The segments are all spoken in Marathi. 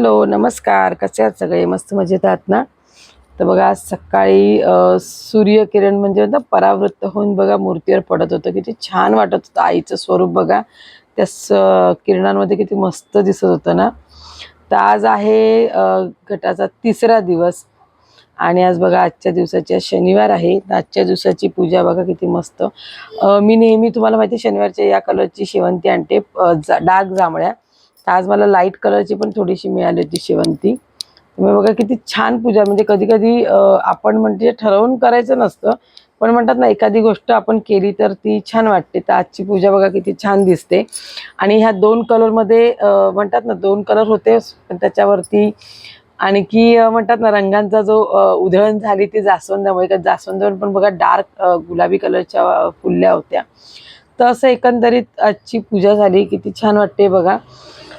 हॅलो नमस्कार. कसे आहात सगळे? मस्त मजेत आहात ना? तर बघा आज सकाळी सूर्यकिरण म्हणजे ना परावृत्त होऊन बघा मूर्तीवर पडत होतं. किती छान वाटत होतं. आईचं स्वरूप बघा त्या स किरणांमध्ये किती मस्त दिसत होतं ना? तर आज आहे गटाचा तिसरा दिवस. आणि आज बघा आजच्या दिवसाची शनिवार आहे. आजच्या दिवसाची पूजा बघा किती मस्त. मी नेहमी तुम्हाला माहिती आहे शनिवारच्या या कलरची शेवंती आणते. जा डार्क जांभळ्या. आज मला लाइट कलरची पण थोडीशी मिळाली होती शेवंती. तुम्ही बघा किती छान पूजा म्हणजे कधी कधी आपण म्हणजे ठरवून करायचं नसतं पण म्हणतात ना एखादी गोष्ट आपण केली तर ती छान वाटते. तर आजची पूजा बघा किती छान दिसते. आणि ह्या दोन कलरमध्ये म्हणतात ना दोन कलर होते पण त्याच्यावरती आणखी म्हणतात ना रंगांचा जो उधळण झाली ती जास्वंदामुळे का जास्वंदावर पण बघा डार्क गुलाबी कलरच्या फुलल्या होत्या. तर असं एकंदरीत आजची पूजा झाली किती छान वाटते बघा.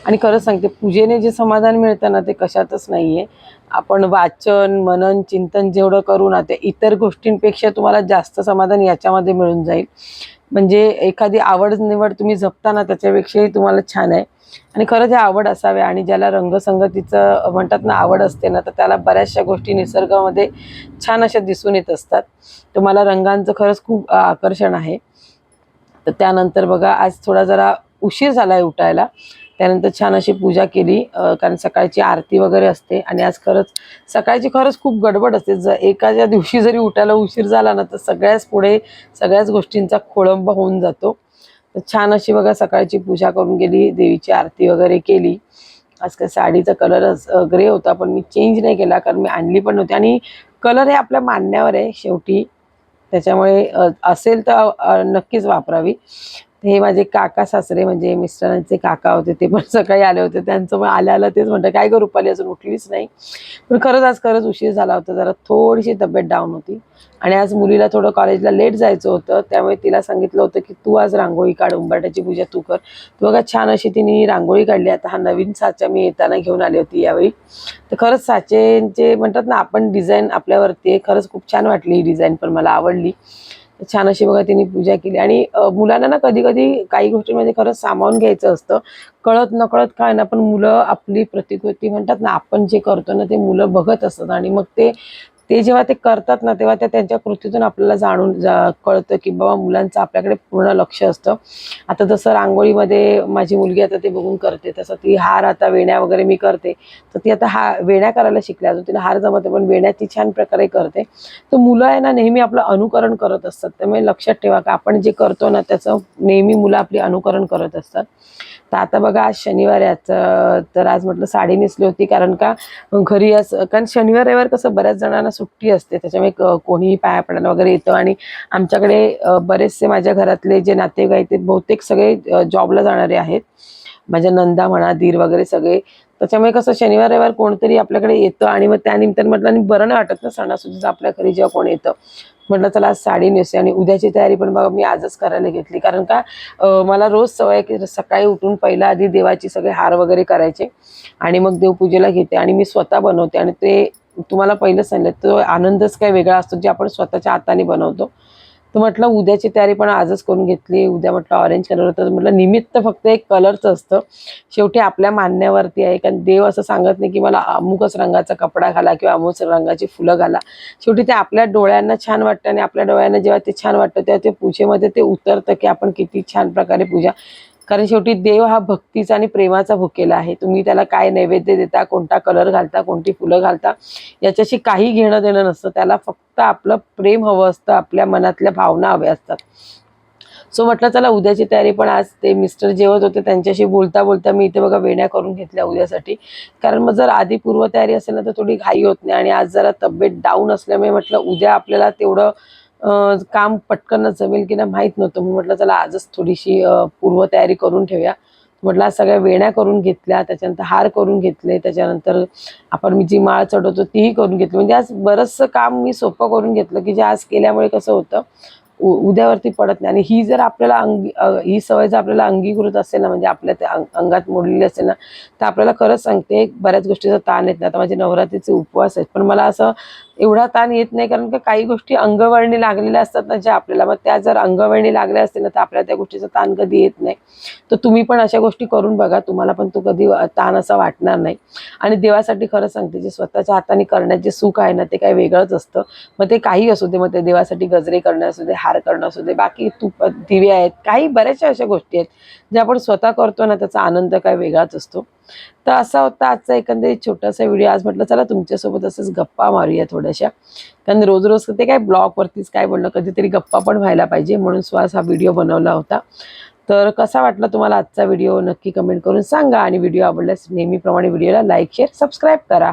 आणि खरंच सांगते पूजेने जे समाधान मिळतं ना ते कशातच नाही आहे आपण वाचन मनन चिंतन जेवढं करू ना ते इतर गोष्टींपेक्षा तुम्हाला जास्त समाधान याच्यामध्ये मिळून जाईल. म्हणजे एखादी आवड निवड तुम्ही जपता ना त्याच्यापेक्षाही तुम्हाला छान आहे. आणि खरंच हे आवड असावे आणि ज्याला रंगसंगतीचं म्हणतात ना आवड असते ना तर त्याला बऱ्याचशा गोष्टी निसर्गामध्ये छान अशा दिसून येत असतात. तर मला रंगांचं खरंच खूप आकर्षण आहे. तर त्यानंतर बघा आज थोडा जरा उशीर झाला आहे उठायला. त्यानंतर छान अशी पूजा केली. कारण सकाळची आरती वगैरे असते आणि आज खरंच सकाळची खरंच खूप गडबड असते. ज एकाच्या दिवशी जरी उठायला उशीर झाला ना तर सगळ्याच पुढे सगळ्याच गोष्टींचा खोळंब होऊन जातो. तर छान अशी बघा सकाळची पूजा करून गेली देवीची आरती वगैरे केली. आज काय साडीचा कलर ग्रे होता पण मी चेंज नाही केला कारण मी आणली पण नव्हती. आणि कलर हे आपल्या मानण्यावर आहे शेवटी. त्याच्यामुळे असेल तर नक्कीच वापरावी. हे माझे काका सासरे म्हणजे मिस्टरांचे काका होते ते पण सकाळी आले होते. त्यांचं मग आल्या आलं तेच म्हणतं काय करू रुपाली अजून उठलीच नाही. पण खरंच आज खरंच उशीर झाला होता जरा थोडीशी तब्येत डाऊन होती. आणि आज मुलीला थोडं कॉलेजला लेट जायचं होतं त्यामुळे तिला सांगितलं होतं की तू आज रांगोळी काढ उंबरट्याची पूजा तू कर. तू बघा छान अशी तिने रांगोळी काढली. आता हा नवीन साचा मी येताना घेऊन आली होती यावेळी. तर खरंच साचेंचे म्हणतात ना आपण डिझाईन आपल्यावरती आहे. खरंच खूप छान वाटली ही डिझाईन पण मला आवडली. छान अशी बघा तिने पूजा केली. आणि मुलांना ना कधी कधी काही गोष्टींमध्ये म्हणजे खरंच सामावून घ्यायचं असतं. कळत नकळत काय ना पण मुलं आपली प्रतिकृती म्हणतात ना आपण जे करतो ना ते मुलं बघत असतात. आणि मग ते ते जेव्हा ते करतात ना तेव्हा त्या त्यांच्या कृतीतून आपल्याला जाणून जा कळतं की बाबा मुलांचं आपल्याकडे पूर्ण लक्ष असतं. आता जसं रांगोळीमध्ये माझी मुलगी आता ते बघून करते तसं ती हार आता वेण्या वगैरे मी करते. तर ती आता हा वेण्या करायला शिकल्या अजून तिला हार जमते पण वेण्या ती छान प्रकारे करते. तर मुलं आहे ना नेहमी आपलं अनुकरण करत असतात. त्यामुळे लक्षात ठेवा का आपण जे करतो ना त्याचं नेहमी मुलं आपली अनुकरण करत असतात. तर आता बघा आज शनिवार याचं तर आज म्हटलं साडी नेसली होती कारण का घरी असं कारण शनिवार रविवार कसं बऱ्याच जणांना सुट्टी असते त्याच्यामुळे कोणीही पाया पडायला वगैरे येतं आणि आमच्याकडे बरेचसे माझ्या घरातले जे नातेवाईक आहेत ते बहुतेक सगळे जॉबला जाणारे आहेत. माझ्या नंदा म्हणा दीर वगैरे सगळे. त्याच्यामुळे कसं शनिवार रविवार कोणतरी आपल्याकडे येतं आणि मग त्यानिमित्तानं म्हटलं आणि बरं नाही वाटत ना सणासुदीचं आपल्या घरी जेव्हा कोण येतं. म्हटलं चला आज साडी नेसते आणि उद्याची तयारी पण बघा मी आजच करायला घेतली. कारण का मला रोज सवय आहे की सकाळी उठून पहिला आधी देवाची सगळे हार वगैरे करायचे आणि मग देवपूजेला घेते आणि मी स्वतः बनवते आणि ते तुम्हाला पहिलं सांगितलं तो आनंदच काय वेगळा असतो जे आपण स्वतःच्या हाताने बनवतो. तर म्हटलं उद्याची तयारी पण आजच करून घेतली. उद्या म्हटलं ऑरेंज कलर होतं. म्हटलं निमित्त फक्त एक कलरचं असतं. शेवटी आपल्या मानण्यावरती आहे. कारण देव असं सांगत नाही की मला अमुकच रंगाचा कपडा घाला किंवा अमुक रंगाची फुलं घाला. शेवटी ते आपल्या डोळ्यांना छान वाटतं आणि आपल्या डोळ्यांना जेव्हा ते छान वाटतं तेव्हा ते पूजेमध्ये ते उतरतं की आपण किती छान प्रकारे पूजा कारण शेवटी देव हा भक्तीचा आणि प्रेमाचा भुकेला आहे. तुम्ही त्याला काय नैवेद्य देता कोणता कलर घालता कोणती फुलं घालता याच्याशी काही घेणं देणं नसतं. त्याला फक्त आपलं प्रेम हवं असतं आपल्या मनातल्या भावना हव्या असतात. सो म्हटलं चला उद्याची तयारी पण आज ते मिस्टर जेवत होते त्यांच्याशी बोलता बोलता मी इथे बघा वेण्या करून घेतल्या उद्यासाठी. कारण मग जर आधी पूर्वतयारी असेल ना तर थोडी घाई होत नाही. आणि आज जरा तब्येत डाऊन असल्यामुळे म्हटलं उद्या आपल्याला तेवढं काम पटकन जमेल की नाही माहीत नव्हतं. म्हणून म्हटलं चला आजच थोडीशी पूर्वतयारी करून ठेवूया. म्हटलं आज सगळ्या वेण्या करून घेतल्या त्याच्यानंतर हार करून घेतले त्याच्यानंतर आपण मी जी माळ चढवतो तीही करून घेतली. म्हणजे आज बरंचसं काम मी सोपं करून घेतलं की जे आज केल्यामुळे कसं होतं उद्यावरती पडत नाही. आणि ही जर आपल्याला अंगी ही सवय जर आपल्याला अंगीकृत असेल ना म्हणजे आपल्या त्या अंग- अंगात मोडलेली असेल ना तर आपल्याला खरंच सांगते बऱ्याच गोष्टीचा ताण येत नाही. आता माझे नवरात्रीचे उपवास आहेत पण मला असं एवढा ताण येत नाही कारण का काही गोष्टी अंगवळणी लागलेल्या असतात ना ज्या आपल्याला मग त्या जर अंगवळणी लागल्या असतील ना तर आपल्याला त्या गोष्टीचा ताण कधी येत नाही. तर तुम्ही पण अशा गोष्टी करून बघा तुम्हाला पण तो कधी ताण असा वाटणार नाही. आणि देवासाठी खरं सांगते जे स्वतःच्या हाताने करण्याचे सुख आहे ना ते काही वेगळंच असतं. मग ते काही असू दे मग ते देवासाठी गजरे करणं असू दे हार करणं असू दे बाकी तूप दिवे आहेत काही बऱ्याचशा अशा गोष्टी आहेत ज्या आपण स्वतः करतो ना त्याचा आनंद काय वेगळाच असतो. तर असा होता आजचा एकंदरीत छोटासा व्हिडिओ. आज म्हटलं चला तुमच्यासोबत असंच गप्पा मारूया थोड्याशा. कारण रोज रोज ते काय ब्लॉगवरतीच काय बोलणं कधीतरी गप्पा पण व्हायला पाहिजे म्हणून स्वास हा व्हिडिओ बनवला होता. तर कसा वाटला तुम्हाला आजचा व्हिडिओ नक्की कमेंट करून सांगा. आणि व्हिडिओ आवडल्यास नेहमीप्रमाणे व्हिडिओला लाईक शेअर सबस्क्राईब करा.